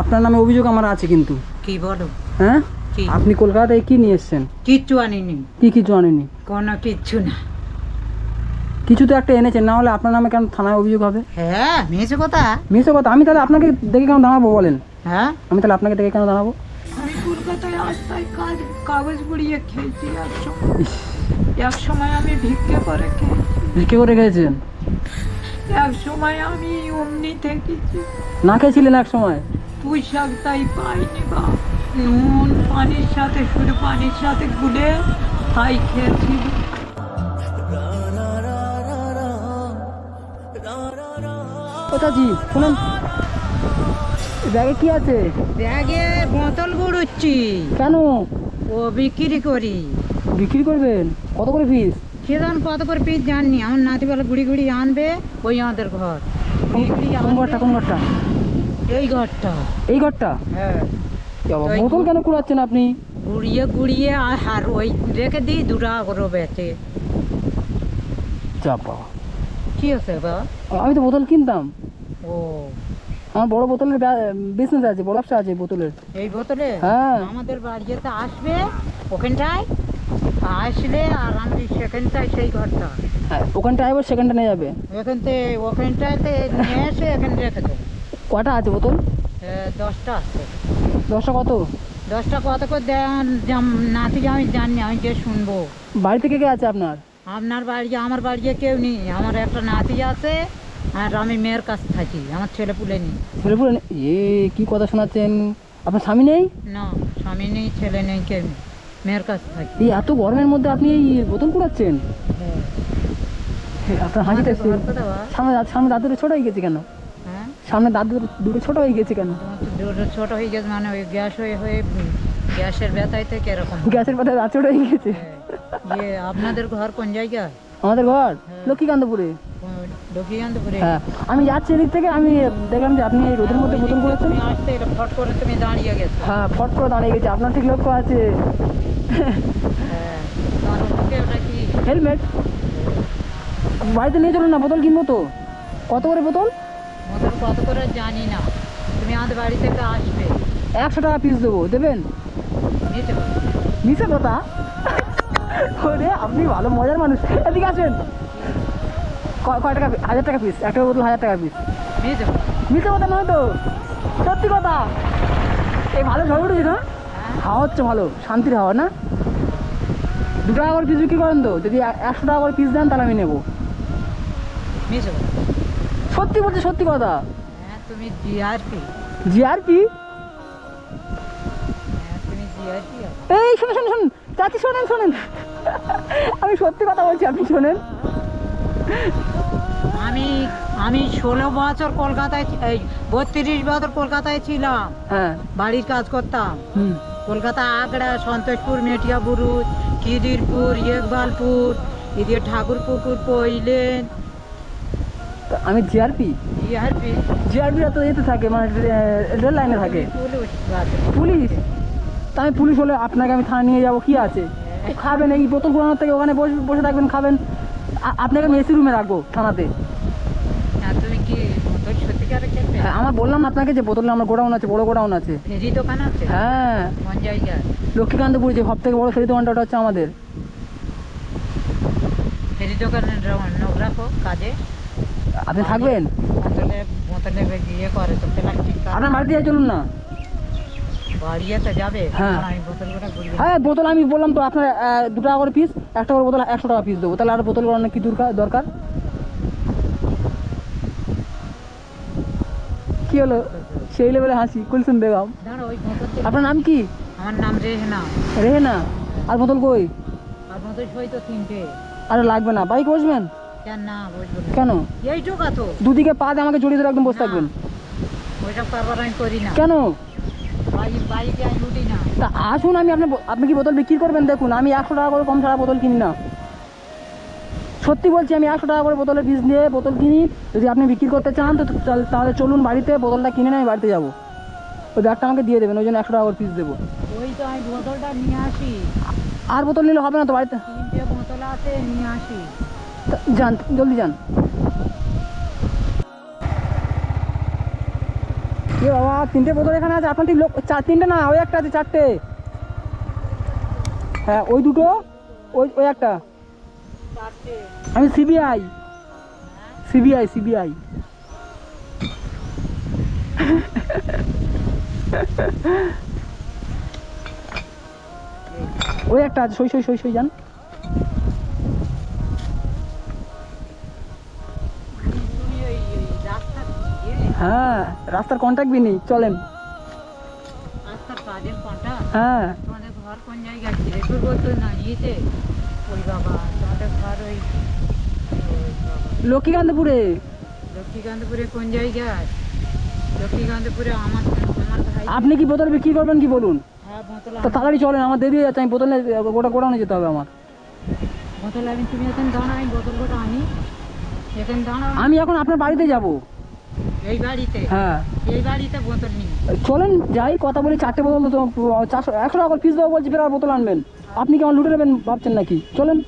আপনার নামে অভিযোগ আমার আছে কিন্তু। কি বলো? হ্যাঁ? আপনি কলকাতায় কি নিয়ে এসছেন? কিচ্ছু আনিনি। কি কিছু আনেনি কোনো কিচ্ছু না। কিছু তো একটা এনেছেন না হলে আপনার নামে কেন থানায় অভিযোগ হবে? হ্যাঁ মেয়েছে কথা মিশো কথা আমি তাহলে আপনাকে দেখে কেন দাঁড়াবো বলেন? হ্যাঁ? আমি তাহলে আপনাকে দেখে কেন দাঁড়াবো? আমি কলকাতায় রাস্তায় কাজ কাগজ পুড়িয়ে খেয়েছি এক সময় এক সময় আমি ভিক্ষে করে খেয়েছি। ভিক্ষে করে খেয়েছেন? এক সময় আমি অমনি থেকেছি। না খেয়েছিলেন এক সময়? পুঁই শাক তাই পাইনি বা নুন পানির সাথে শুধু পানির সাথে গুলে তাই খেয়েছি। কোথাজি শুনুন। ব্যাগে কি আছে? ব্যাগে বোতল গুড়ুচ্ছি। কেন? ও বিক্রি করি। বিক্রি করবেন? কত করে পিস? সেদান কত করে পিস জাননি? আমার নাতিবেলা গুড়ি গুড়ি আনবে ওই আমাদের ঘর। কোন ঘরটা কোন ঘরটা এই ঘরটা। এই ঘরটা? হ্যাঁ। বাবা, বোতল কেন কুড়াচ্ছেন আপনি? গুড়িয়ে গুড়িয়ে আর ওই রেখে দিই দু টাকা করে বেচে। বাবা। কি আছে বা আমি তো বোতল কিনতাম। ও। আমার বড় বোতলের বিজনেস আছে বড় ব্যবসা আছে বোতলের। এই বোতলে? হ্যাঁ। আমাদের বাড়িতে আসবে ওখানটায়। আসলে আর আমি সেখানটায় সেই ঘরটা। হ্যাঁ ওখানটায় আবার সেখানটা নিয়ে যাবে। ওখান থেকে ওখানটাতে নিয়ে এসে এখানে রেখে দেবো। কটা আছে বোতল দশটা আছে। দশটা কত? দশটা কত করে নাতি আমি জানি আমি যে শুনব। বাড়ি থেকে কে আছে আপনার? আপনার বাড়ি আমার বাড়িতে কেউ নেই। আমার একটা নাতি আছে আর আমি মেয়ের কাছে থাকি আমার ছেলে পুলে নেই। ছেলেপুরে নে- এ কি কথা শোনাচ্ছেন? আপনার স্বামী নেই? না স্বামী নেই ছেলে নেই কেউ নেই। মেয়ের কাছে থাকি। এই এত গরমের মধ্যে আপনি এই বোতল কুড়াচ্ছেন? আপনার হাঁচিটা আমাদের ঘর সামনে সামনে দাঁত ছোট হয়ে গেছে কেন? হ্যাঁ সামনে দাঁত দুটো ছোট হয়ে গেছে কেন? দুটো ছোট হয়ে গেছে মানে ওই গ্যাস হয়ে হয়ে গ্যাসের ব্যথায় থেকে এরকম গ্যাসের পাতায় দাঁত ছোট হয়ে গেছে। হ্যাঁ। ইয়ে আপনাদের ঘর কোন জায়গা? আমাদের ঘর? লক্ষ্মীকান্তপুরে। লক্ষ্মীকান্তপুরে? হ্যাঁ। আমি যাচ্ছি এদিক থেকে আমি দেখলাম যে আপনি এই রোদের মধ্যে বোতল করেছেন। আসতে ফট করে তুমি দাঁড়িয়ে গেছো। হ্যাঁ ফট করে দাঁড়িয়ে গেছে। আপনার ঠিক লক্ষ্য আছে। হ্যাঁ। হেলমেট। বাড়িতে নিয়ে চলুন না বোতল কিনবো তো। কত করে বোতল? কত করে জানি না। তুমি আমাদের বাড়ি থেকে আসবে। একশো টাকা পিস দেবো দেবেন। মিশে কথা? ওরে আপনি ভালো মজার মানুষ। এদিকে আসেন। ক- কয় টাকা হাজার টাকা পিস একটা বোতল হাজার টাকা পিস। মিথ্যে কথা নয় তো? সত্যি কথা? এই ভালো ঝড় উঠেছে না? হাওয়া হচ্ছে ভালো শান্তির হাওয়া না? দু টাকা করে পিস বিক্রি করেন তো? যদি একশো টাকা করে পিস দেন তাহলে আমি নেব। পারো। সত্যি বলছে সত্যি কথা। হ্যাঁ তুমি জিআরপি জিআরপি হ্যাঁ জিআরপি এই শোনেন শোনেন শোনেন। চাচি শোনেন শোনেন। আমি সত্যি কথা বলছি আপনি শোনেন। আমি আমি ষোলো বছর কলকাতায় এই বত্রিশ বছর কলকাতায় ছিলাম। হ্যাঁ। বাড়ির কাজ করতাম। হুম। কলকাতা আগ্রা সন্তোষপুর মেটিয়াবুরুজ খিদিরপুর ইকবালপুর এদিকে ঠাকুরপুকুর পইলেন আমি জিআরপি জিআরপি জিআরপি তো এতে থাকে মানে রেল লাইনে থাকে। পুলিশ তা আমি পুলিশ হলে আপনাকে আমি থানা নিয়ে যাব কি আছে? খাবেন এই বোতল ঘোরানোর থেকে ওখানে বসে বসে থাকবেন খাবেন। আপনাকে আমি এসি রুমে রাখব থানাতে। হ্যাঁ আমার বললাম আপনাকে যে বোতলে আমার গোডাউন আছে বড় গোডাউন আছে। দোকান আছে? হ্যাঁ। কোন লক্ষ্মীকান্তপুর যে সব থেকে বড় ফেরি দোকানটা ওটা হচ্ছে আমাদের। ফেরি দোকানের কাজে আপনি থাকবেন? আপনার বাড়িতে চলুন না। হ্যাঁ। বোতল হ্যাঁ বোতল আমি বললাম তো আপনার দু টাকা করে পিস একটা করে বোতল একশো টাকা পিস দেবো। তাহলে আর বোতল কি দরকার দরকার? কি হলো? সেই লেভেলে হাসি বেগম। আপনার নাম কি? আমার নাম রেহনা। রেহেনা। আর বোতল কই? আর বোতল তো তিনটে। আরে লাগবে না। বাইক বসবেন? না বুঝব না। কেন? এইটুক তো। দুদিকে পা দিয়ে আমাকে জড়িয়ে ধরে একদম বসে থাকবেন। ওইসব কারবার আমি করি না। কেন? আমি উঠি না। তা আসুন আমি আপনার আপনি কি বোতল বিক্রি করবেন? দেখুন আমি একশো টাকা করে কম ছাড়া বোতল কিনি না। সত্যি বলছি আমি একশো টাকা করে বোতলের পিস দিয়ে বোতল কিনি। যদি আপনি বিক্রি করতে চান তো তাহলে- চলুন বাড়িতে বোতলটা কিনে নিয়ে আমি বাড়িতে যাব। ওই ব্যাগটা আমাকে দিয়ে দেবেন ওই জন্য একশো টাকা করে পিস দেবো। ওই তো আমি বোতলটা নিয়ে আসি। আর বোতল নিলে হবে না তো বাড়িতে? বোতল আছে নিয়ে আসি। যান, জলদি যান। এ বাবা, তিনটে বোতল এখানে আছে আপনার ঠিক লোক চার তিনটে না, ওই একটা আছে, চারটে। হ্যাঁ ওই দুটো, ওই ওই একটা। আমি সিবিআই। CBI CBI. ওই একটা আছে, সই সই সই সই, যান। হ্যাঁ রাস্তার কন্ট্যাক্ট বি নেই চলেন। রাস্তার কাজের হ্যাঁ। তোমাদের ঘর কোন জায়গায়? ছেলেপুর বলতো না ইয়েতে? ওই বাবা তোমাদের ঘর ওই ওই লক্ষ্মীকান্তপুরে। লক্ষ্মীকান্তপুরে কোন জায়গায়? লক্ষ্মীকান্তপুরে আমার আমার ভাই আপনি কি বোতল বিক্রি করবেন কি বলুন? হ্যাঁ বোতল তো তাড়াতাড়ি চলেন আমার দেরি হয়ে যাচ্ছে আমি বোতলে গোটা গোডাউনে যেতে হবে আমার। বোতল আমি তুমি এখানে দাঁড়া আমি বোতল কোটা আনি। এখানে দাঁড়া আমি এখন আপনার বাড়িতে যাব। এই বাড়িতে? হ্যাঁ। এই বাড়িতে বোতল নিই চলেন যাই কথা বলি চারটে বোতল তো চারশো একশো টাকা ফিস দেবো বলছি ফের আর বোতল আনবেন। আপনি কি আমার লুটে নেবেন ভাবছেন নাকি? চলেন।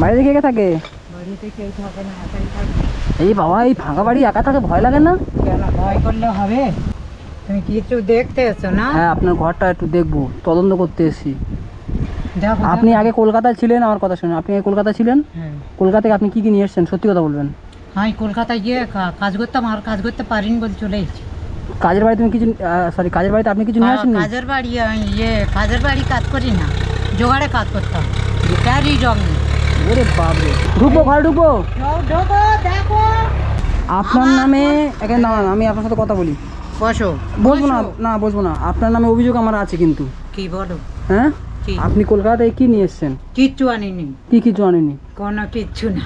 বাইরে কে কে থাকে? বাড়িতে কেউ থাকে না একাই থাকে। এই বাবা এই ফাঁকা বাড়ি একা থাকে ভয় লাগে না? কেন ভয় করলে হবে। তুমি কিছু দেখতে এসো না? হ্যাঁ আপনার ঘরটা একটু দেখব তদন্ত করতে এসেছি। দেখো আপনি আগে কলকাতায় ছিলেন আমার কথা শুনে আপনি আগে কলকাতায় ছিলেন? হ্যাঁ। কলকাতায় আপনি কি কি নিয়ে এসেছেন? সত্যি কথা বলবেন। আমি কলকাতায় গিয়ে কাজ করতাম আর কাজ করতে পারিনি বলে চলে এসেছি। কাজের বাড়িতে তুমি কিছু সরি কাজের বাড়িতে আপনি কিছু নিয়ে আসেন কাজের বাড়ি ইয়ে কাজের বাড়ি কাজ করি না। জোগাড়ে কাজ করতাম। জব নেই। ওরে বাবরে ঢুকবো ঘরে ঢুকবো? ঢোকো দেখো। আপনার নামে এখানে দাঁড়ান আমি আপনার সাথে কথা বলি। বসো। বলব না না বলব না। আপনার নামে অভিযোগ আমার আছে কিন্তু। কি বলো? হ্যাঁ? আপনি কলকাতায় কি নিয়ে এসেছেন? কিচ্ছু আনিনি। কি কিছু আনেনি কোনো কিচ্ছু না।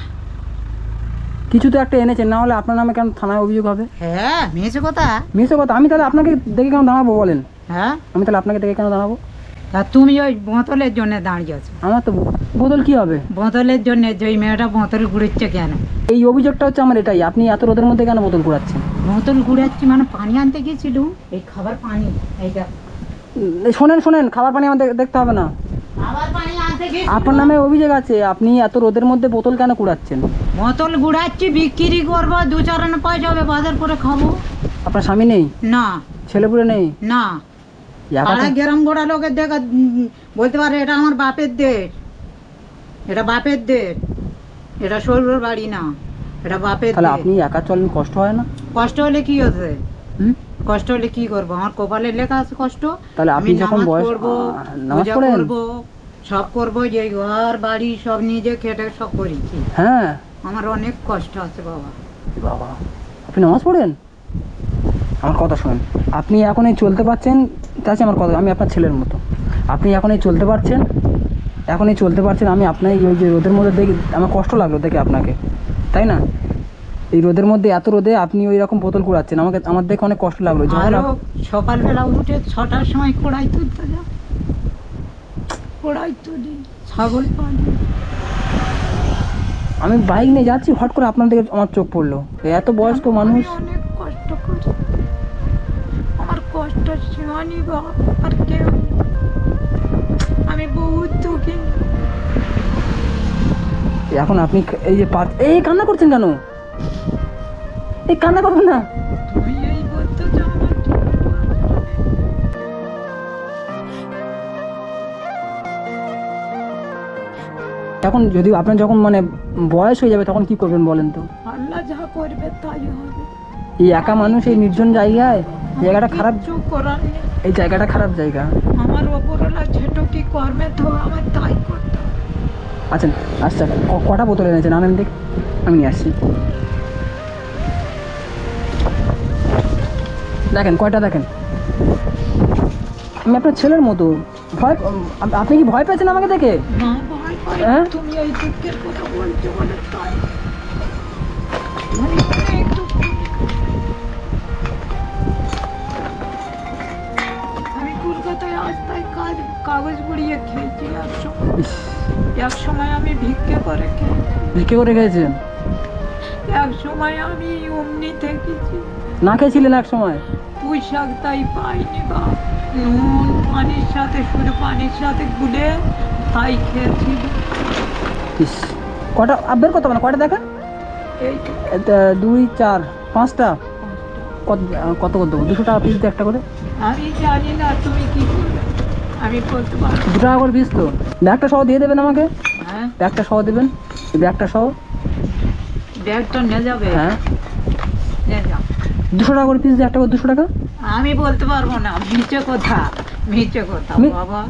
কিছু তো একটা এনেছেন না হলে আপনার নামে কেন থানায় অভিযোগ হবে? হ্যাঁ মেয়েছে কথা মিশো কথা আমি তাহলে আপনাকে দেখে কেন দাঁড়াবো বলেন? হ্যাঁ? আমি তাহলে আপনাকে দেখে কেন দাঁড়াবো? তা তুমি ওই বোতলের জন্য দাঁড়িয়ে আছো আমার তো বোতল কি হবে? বোতলের জন্য যে ওই মেয়েটা বোতল ঘুরেছে কেন? এই অভিযোগটা হচ্ছে আমার এটাই। আপনি এত রোদের মধ্যে কেন বোতল কুড়াচ্ছেন বোতল ঘুরাচ্ছি মানে পানি আনতে গেছিল এই খাবার পানি এইটা। শোনেন শোনেন খাবার পানি আমাদের দেখতে হবে না। আপনার নামে অভিযোগ আছে আপনি এত রোদের মধ্যে বোতল কেন কুড়াচ্ছেন? বোতল ঘুরাচ্ছি বিক্রি করব দু চার আনা পয়সা হবে বাজার করে খাব। আপনার স্বামী নেই? না। ছেলেপুলে নেই? না। পাড়া গ্রাম গোড়া লোকের দেখা বলতে পারে এটা আমার বাপের দেশ। এটা বাপের দেশ। এটা শ্বশুর বাড়ি না। এটা বাপের তাহলে আপনি একা চলেন কষ্ট হয় না? কষ্ট হলে কি হচ্ছে? হুম? কষ্ট হলে কি করব? আমার কপালে লেখা আছে কষ্ট। তাহলে আমি যখন বয়স আহ, নামাজ করব সব করব যে ঘর বাড়ি সব নিজে খেটে সব করেছি হ্যাঁ। আমার অনেক কষ্ট আছে বাবা। বাবা আপনি নামাজ পড়েন? আমার কথা শুনেন। আপনি এখন এই চলতে পারছেন তা আমার কথা আমি আপনার ছেলের মতো। আপনি এখন এই চলতে পারছেন এখন এই চলতে পারছেন আমি আপনার এই ওই যে রোদের মধ্যে দেখি আমার কষ্ট লাগল দেখে আপনাকে। তাই না? এই রোদের মধ্যে এত রোদে আপনি ওই রকম বোতল কুড়াচ্ছেন। আমাকে আমার দেখে অনেক কষ্ট লাগল। সকালবেলা উঠে ছটার সময় কোড়াই তুলতে যা কোড়াই তুলি ছাগল পালি। আমি বাইক নিয়ে যাচ্ছি হট করে আপনার দিকে আমার চোখ পড়ল। এত বয়স্ক মানুষ। অনেক কষ্ট আমার কষ্ট সীমানি আর কেউ আমি বহুত দুঃখী। এখন আপনি এই যে এই কান্না করছেন কেন? এই কান্না করবেন না। এখন যদি আপনার যখন মানে বয়স হয়ে যাবে তখন কি করবেন বলেন তো? আল্লাহ যা করবে তাই হবে। এই একা মানুষ এই নির্জন জায়গায় জায়গাটা খারাপ করার এই জায়গাটা খারাপ জায়গা। আমার ওপরওয়ালা ছেটো কি কর্মে তো আমার তাই করতে আচ্ছা আচ্ছা ক- কটা বোতল এনেছেন? আনেন দেখ আমি নিয়ে আসছি। দেখেন কয়টা দেখেন? আমি আপনার ছেলের মতো। ভয় আপনি কি ভয় পেয়েছেন আমাকে দেখে? হ্যাঁ? তুমি দুঃখের কথা বলে তাই কাগজ বুড়িয়ে খেয়েছি এক সময় এক সময় আমি ভিক্ষে করে খেয়েছি। ভিক্ষে করে খেয়েছেন? এক সময় আমি অমনি থেকেছি। না খেয়েছিলেন এক সময়? পুঁই শাক তাই পাইনি বা। নুন পানির সাথে শুধু পানির সাথে গুলে তাই খেয়েছি। ইস কটা আপ বের করতে হবে না কয়টা দেখেন? দুই চার পাঁচটা? কত কত দেবো? দুশো টাকা পিস দিয়ে একটা করে? আমি জানি না তুমি কি করবে? আমি বলতে পারব দু টাকা করে পিস তো। ব্যাগটা সহ দিয়ে দেবেন আমাকে? হ্যাঁ। ব্যাগটা সহ দেবেন? ব্যাগটা সহ? ব্যাগটা নিয়ে যাবে? হ্যাঁ। নিয়ে যাও। দুশো টাকা করে পিস দিয়ে একটা করে দুশো টাকা? আমি বলতে পারব না। মিচে কথা মিচে কথা বাবা।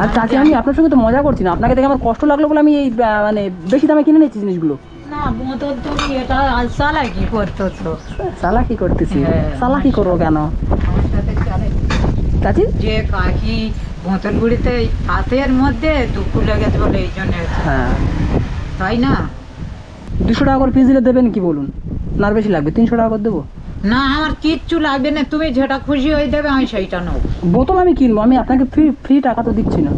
আর চাচি আমি আপনার সঙ্গে তো মজা করছি না। আপনাকে দেখে আমার কষ্ট লাগল বলে আমি এই মানে বেশি দামে কিনে নিচ্ছি জিনিসগুলো। না বোতল তুমি এটা সালা কি করতেছো। সালা কি করতেছি। হ্যাঁ। সালা কি করব কেন চাচি? যে কাকি বোতল গুড়িতে হাতের মধ্যে দুঃখ লেগেছে বলে এই জন্য হ্যাঁ। তাই না? দুশো টাকা করে পিস দিলে দেবেন কি বলুন? না আর বেশি লাগবে। তিনশো টাকা করে দেবো। না আমার কিচ্ছু লাগবে না তুমি যেটা খুশি হয়ে দেবে আমি সেইটা নেব। বোতল আমি কিনবো আমি আপনাকে ফ্রি ফ্রি টাকা তো দিচ্ছি না।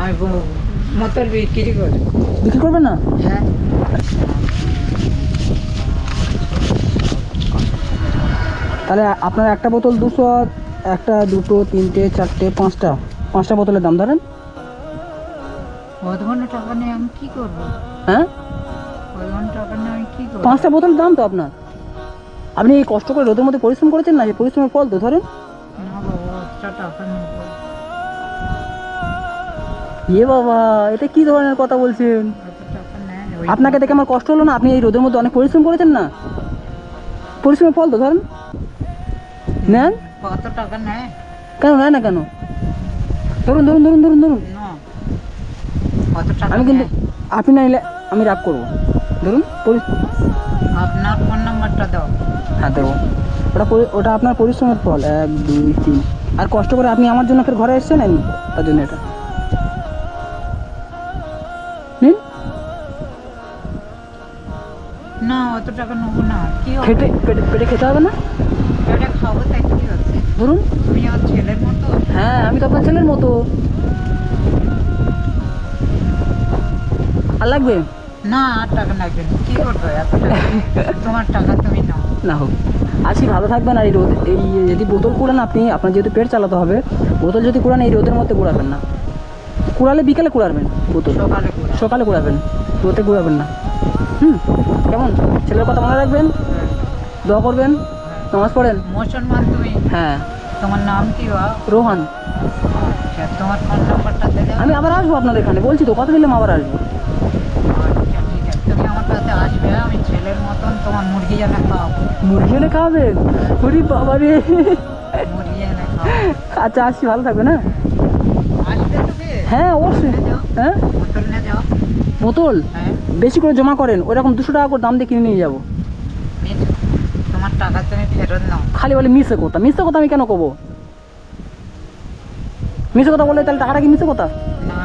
আমি বোতল বিক্রি করি। বিক্রি করবেন না? হ্যাঁ। তাহলে আপনার একটা বোতল দুশো একটা দুটো তিনটে চারটে পাঁচটা। পাঁচটা বোতলের দাম ধরেন। টাকা নিয়ে আমি কি করব? হ্যাঁ? টাকা নিয়ে আমি কি করব? পাঁচটা বোতলের দাম তো আপনার। আপনি এই কষ্ট করে রোদের মধ্যে পরিশ্রম করেছেন না? যে পরিশ্রমের ফল তো ধরেন। এ বাবা এটা কি ধরনের কথা বলছেন? আপনাকে দেখে আমার কষ্ট হলো না? আপনি এই রোদের মধ্যে অনেক পরিশ্রম করেছেন না? পরিশ্রমের ফল তো ধরেন। নেন। কত টাকা নেয় কেন নেয় না কেন? ধরুন ধরুন ধরুন ধরুন ধরুন। আমি কিন্তু আপনি না নিলে আমি রাগ করব। ধরুন আপনার ফোন নাম্বারটা দাও। হ্যাঁ দেবো। ওটা ওটা আপনার পরিশ্রমের ফল। এক দুই তিন। আর কষ্ট করে আপনি আমার জন্য ফের ঘরে এসছেন? না তার জন্য এটা। নিন। না অত টাকা নেব না। কি খেটে পেটে পেটে খেতে হবে না? এটা খাব তাই কি হচ্ছে? ধরুন। তুমি আমার ছেলের মতো? হ্যাঁ আমি তো আপনার ছেলের মতো। আর লাগবে? না আর টাকা লাগবে না। কি করব? এত টাকা। তোমার টাকা তুমি নাও। না হোক। আছি ভালো থাকবেন। আর এই রোদ এই যদি বোতল কুড়ান আপনি আপনার যেহেতু পেট চালাতে হবে বোতল যদি কুড়ান এই রোদের মধ্যে কুড়াবেন না। কুড়ালে বিকেলে কুড়াবেন বোতল। সকালে সকালে কুড়াবেন। রোদে কুড়াবেন না। হুম কেমন? ছেলের কথা মনে রাখবেন? দোয়া করবেন? নামাজ পড়েন? মুসলমান তুমি? হ্যাঁ। তোমার নাম কি রোহান। আচ্ছা, তোমার ফোন নাম্বারটা আমি আবার আসব আপনার এখানে। বলছি তো কথা দিলাম আবার আসব আচ্ছা ঠিক আছে তুমি আমার কাছে আসবে আমি ছেলের মতন তোমার মুরগি এনে খাওয়াবো মুরগি এনে খাওয়াবেন ওরে বাবা রে মুরগি এনে খাওয়াবো আচ্ছা আসছি ভালো আসবে তুমি হ্যাঁ অবশ্যই। হ্যাঁ? বোতল হ্যাঁ। বেশি করে জমা করেন। ওইরকম দুশো টাকা করে দাম দিয়ে কিনে নিয়ে যাব। তোমার টাকা তুমি ফেরত নাও। খালি বলে মিশে কথা। মিশে কথা আমি কেন কবো? মিশে কথা বললে তাহলে টাকাটা কি মিশে কথা? না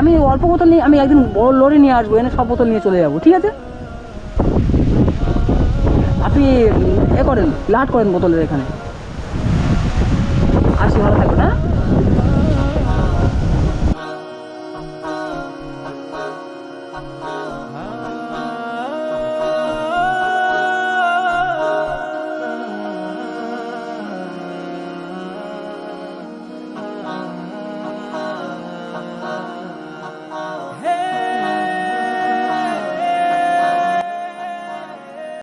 আমি অল্প বোতল নিয়ে আমি একদিন বড় লরি নিয়ে আসব এনে সব বোতল নিয়ে চলে যাব ঠিক আছে? আপনি এ করেন লাট করেন বোতলের এখানে। আসি ভালো থাকবেন হ্যাঁ?